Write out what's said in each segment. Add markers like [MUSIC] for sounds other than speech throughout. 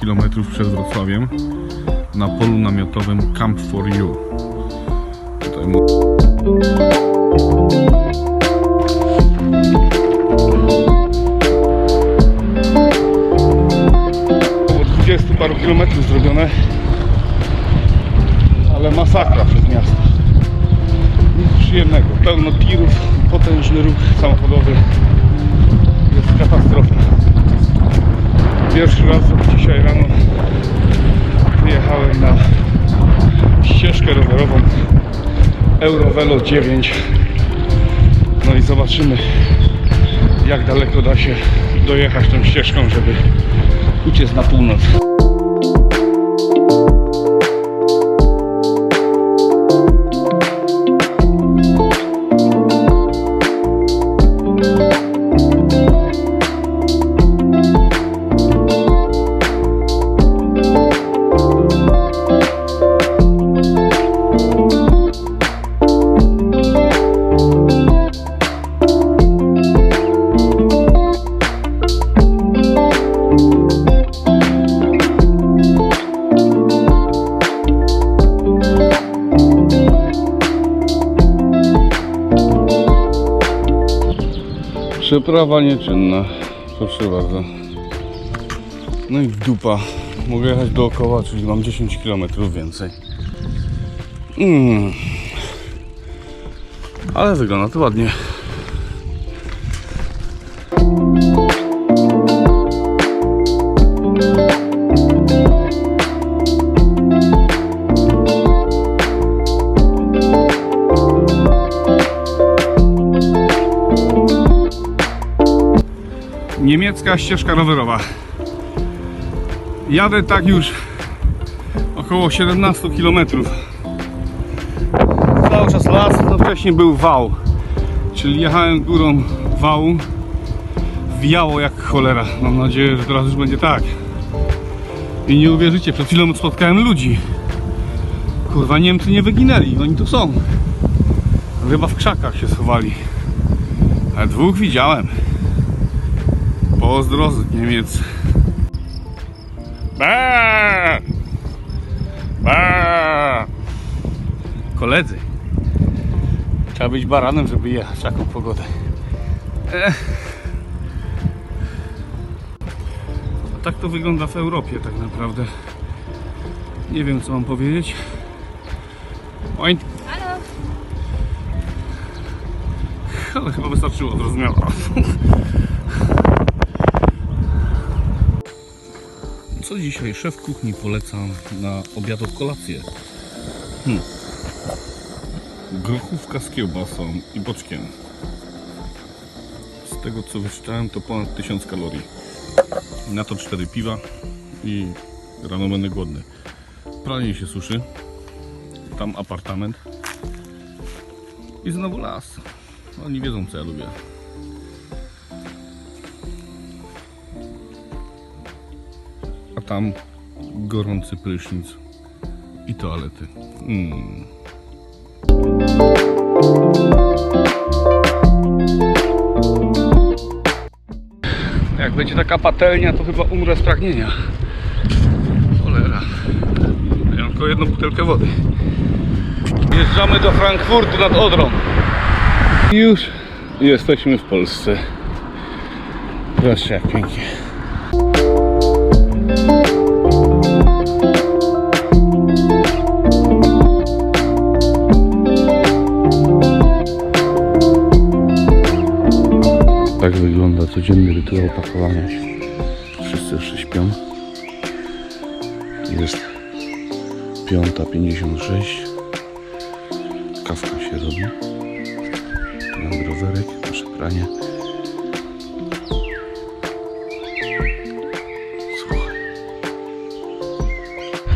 Jestem jakieś 10 km przed Wrocławiem na polu namiotowym Camp for You. Tutaj Około 20 paru kilometrów zrobione, ale masakra przez miasto. Nic przyjemnego. Pełno tirów, potężny ruch samochodowy. Jest katastrofa. Pierwszy raz dzisiaj rano wyjechałem na ścieżkę rowerową Eurovelo 9. No i zobaczymy jak daleko da się dojechać tą ścieżką, żeby uciec na północ. Przeprawa nieczynna. Proszę bardzo. No i dupa. Mogę jechać dookoła, czyli mam 10 km więcej. Mm. Ale wygląda to ładnie. Ścieżka rowerowa. Jadę tak już około 17 km. Cały czas las, no wcześniej był wał. Czyli jechałem górą wału. Wijało jak cholera. Mam nadzieję, że teraz już będzie tak. I nie uwierzycie, przed chwilą spotkałem ludzi. Kurwa, Niemcy nie wyginęli, oni tu są. Chyba w krzakach się schowali. Ale dwóch widziałem. Pozdro z Niemiec. Ba! Ba! Koledzy. Trzeba być baranem, żeby jechać w taką pogodę. Ech. A tak to wygląda w Europie tak naprawdę. Nie wiem co mam powiedzieć. Oj, Halo. ale chyba wystarczyło, zrozumiała. Co dzisiaj szef kuchni poleca na obiad kolację? Hmm. Grochówka z kiełbasą i boczkiem. Z tego co wyczytałem to ponad 1000 kalorii. Na to 4 piwa i rano będę głodny. Pranie się suszy. Tam apartament. I znowu las. Oni wiedzą co ja lubię. Tam gorący prysznic i toalety. Mm. Jak będzie taka patelnia, to chyba umrę z pragnienia. Cholera. Ja tylko jedną butelkę wody. Jeżdżamy do Frankfurtu nad Odrą. I już jesteśmy w Polsce. Zobaczcie jak pięknie. Tak wygląda codzienny rytuał pakowania się. Wszyscy jeszcze śpią. Jest 5.56. Kawka się robi. Mam rowerek, nasze pranie. Słuchaj.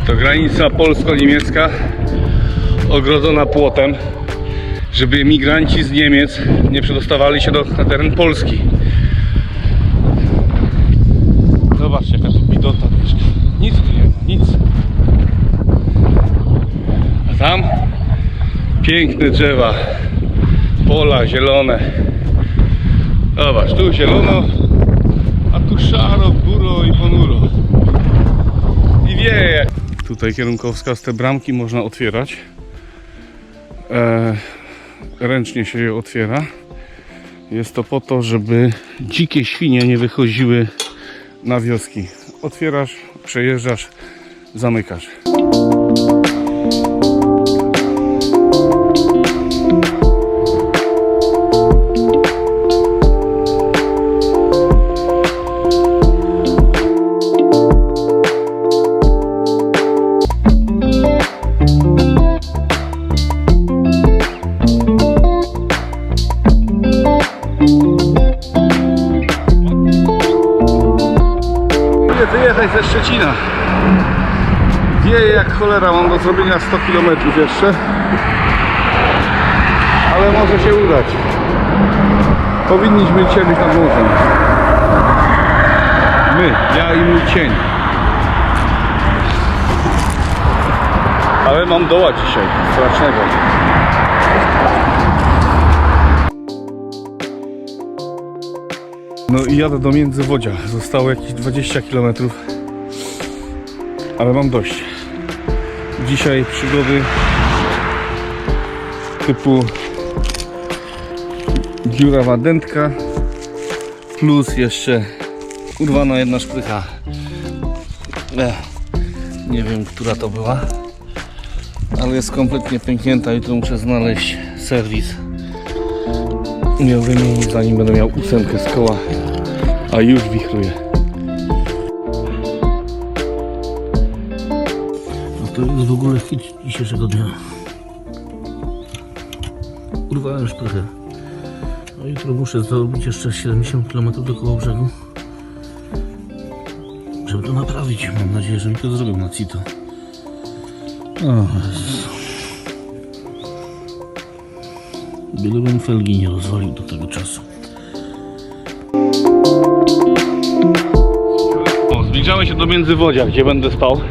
To granica polsko-niemiecka ogrodzona płotem, żeby emigranci z Niemiec nie przedostawali się do, na teren Polski. Zobaczcie jaka tu bidota mieszka. Nic tu nie ma, nic. A tam piękne drzewa, pola zielone. Zobacz, tu zielono, A tu szaro, buro i ponuro. I wieje. Tutaj kierunkowskaz, te bramki można otwierać. E, ręcznie się je otwiera. Jest to po to, żeby dzikie świnie nie wychodziły na wioski. Otwierasz, przejeżdżasz, zamykasz. Szczecina. Wieje jak cholera, mam do zrobienia 100 km jeszcze. Ale może się udać. Powinniśmy dzisiaj być nad morzem. My, ja i mój cień. Ale mam doła dzisiaj, strasznego. No i jadę do Międzywodzia. Zostało jakieś 20 km. Ale mam dość. Dzisiaj przygody typu dziurawa dętka plus jeszcze urwana jedna szprycha. Ech, nie wiem, która to była. Ale jest kompletnie pęknięta. Jutro muszę znaleźć serwis miał wymienić zanim będę miał ósemkę z koła a już wichruje to jest w ogóle hit dzisiejszego dnia. Urwałem szprychę. No jutro muszę zrobić jeszcze 70 km do brzegu. Żeby to naprawić. Mam nadzieję, że mi to zrobią na CITO. O. Bylebym felgi nie rozwalił do tego czasu. o, zbliżamy się do Międzywodzia gdzie będę spał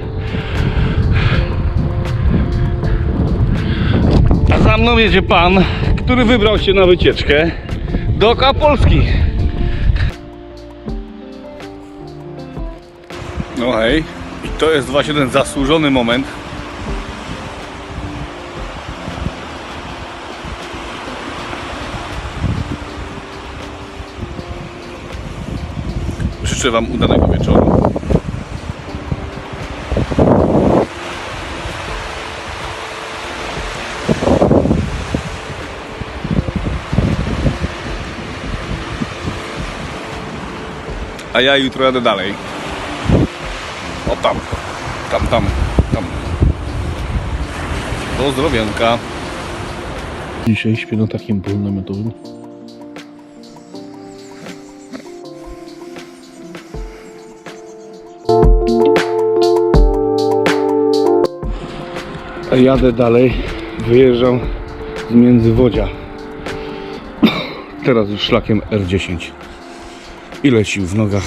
mną jedzie pan który wybrał się na wycieczkę dookoła Polski no hej i to jest właśnie ten zasłużony moment Życzę Wam udanego wieczoru. A ja jutro jadę dalej. O tam, tam, tam, tam. Do zdrowienka. Dzisiaj śpię na takim polu namiotowym. Jadę dalej, wyjeżdżam z Międzywodzia. Teraz już szlakiem R10. Ile sił w nogach,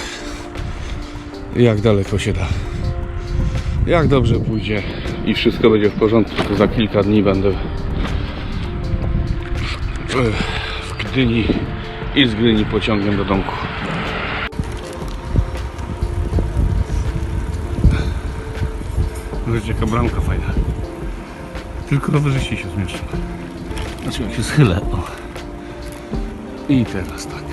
jak daleko się da. Jak dobrze pójdzie i wszystko będzie w porządku, to za kilka dni będę w, Gdyni i z Gdyni pociągiem do domku. Wiecie, jaka bramka fajna. Tylko rowerzyści się zmieszczą. Znaczy jak się schylę. O. I teraz tak.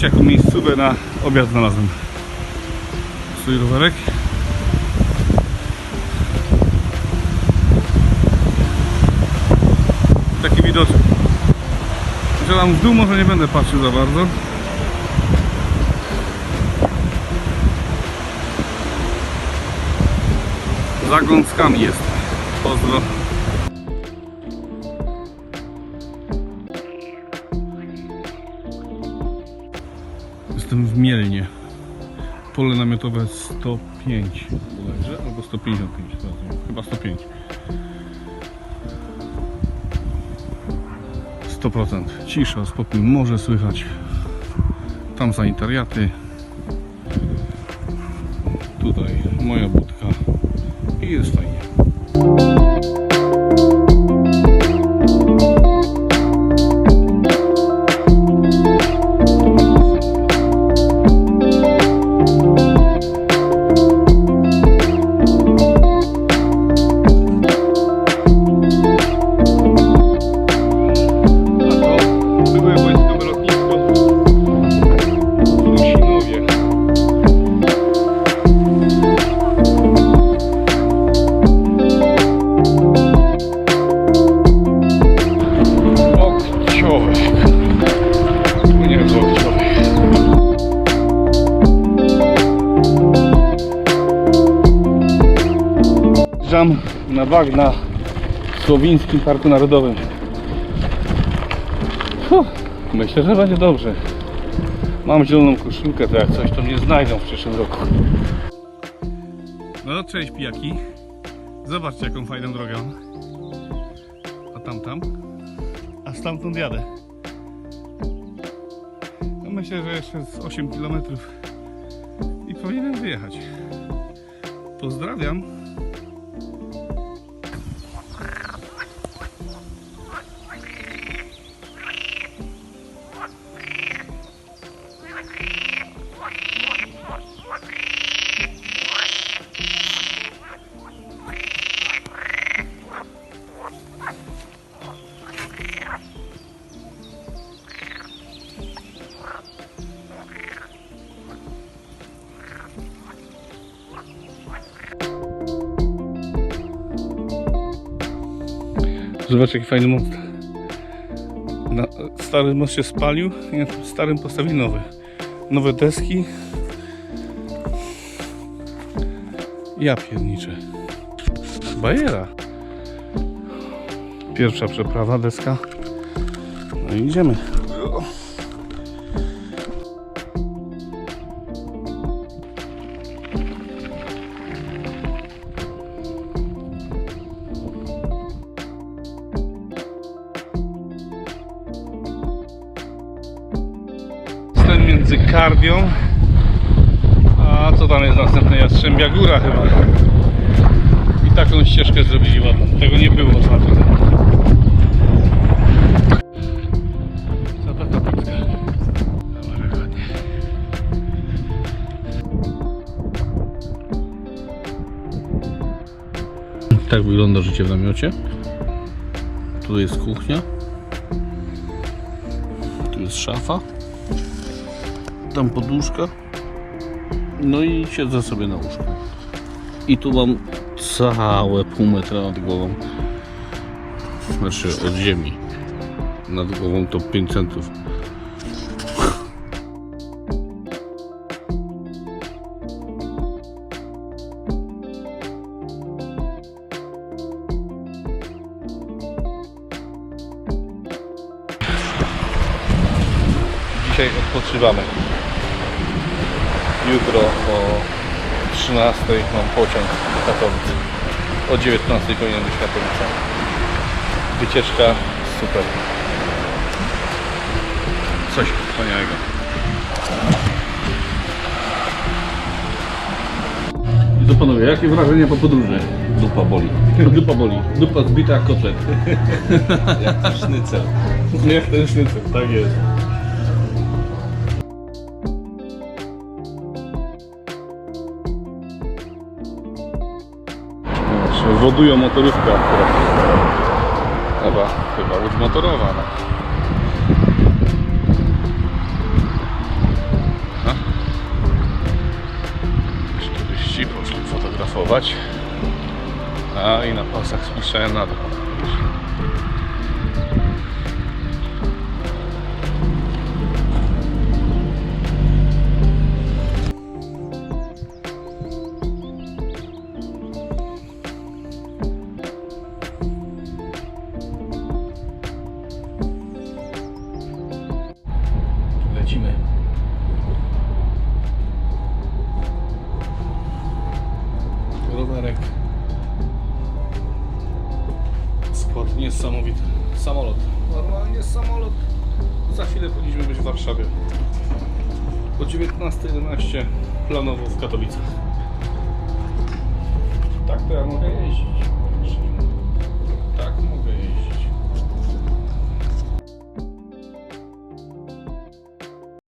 Zobaczcie jaką miejscówę na obiad znalazłem. Swój rowerek. Taki widoczek. Że w dół może nie będę patrzył za bardzo. Za gąskami jest. Pozdro. Jestem w Mielnie. Pole namiotowe 105 bodajże, albo 155, teraz nie wiem, chyba 105. 100% cisza, spokój, może słychać. Tam sanitariaty. Tutaj moja budka i jest fajnie. Żam na bagna w Słowińskim Parku Narodowym. Huh, myślę, że będzie dobrze. Mam zieloną koszulkę, to jak coś to mnie znajdą w przyszłym roku. No cześć pijaki. Zobaczcie jaką fajną drogę. A tam tam. A stamtąd jadę. No myślę, że jeszcze z 8 km i powinienem wyjechać. Pozdrawiam. Zobacz jaki fajny most. Na, stary most się spalił i na tym starym postawili nowy. Nowe deski. Ja pierniczę. Bajera. Pierwsza przeprawa, deska. No i idziemy. Kardią a co tam jest następne? Jastrzębia Góra chyba. I taką ścieżkę zrobili ładną. Tego nie było Pucka. Dobra, ładnie. Tak wygląda życie w namiocie. Tu jest kuchnia. Tu jest szafa. Tam poduszka. No i siedzę sobie na łóżku. I tu mam całe pół metra nad głową. Znaczy od ziemi. Nad głową to 5 centów. Dzisiaj odpoczywamy. Jutro o 13 mam pociąg do Katowic. O 19 powinien być Katowice. Wycieczka super. Coś wspaniałego. I co panowie, jakie wrażenia po podróży? Dupa boli. Dupa boli. Dupa zbita jak kotlet. Jak sznycel. [LAUGHS] Jak ten sznycel, tak jest. Wodują motorówkę akurat. Chyba, chyba łódź motorowa. No. Turyści poszli fotografować. A i na pasach spuszczają na dół. Samolot. Za chwilę powinniśmy być w Warszawie. O 19.11 planowo w Katowicach. Tak to ja mogę jeździć. Mogę jeździć.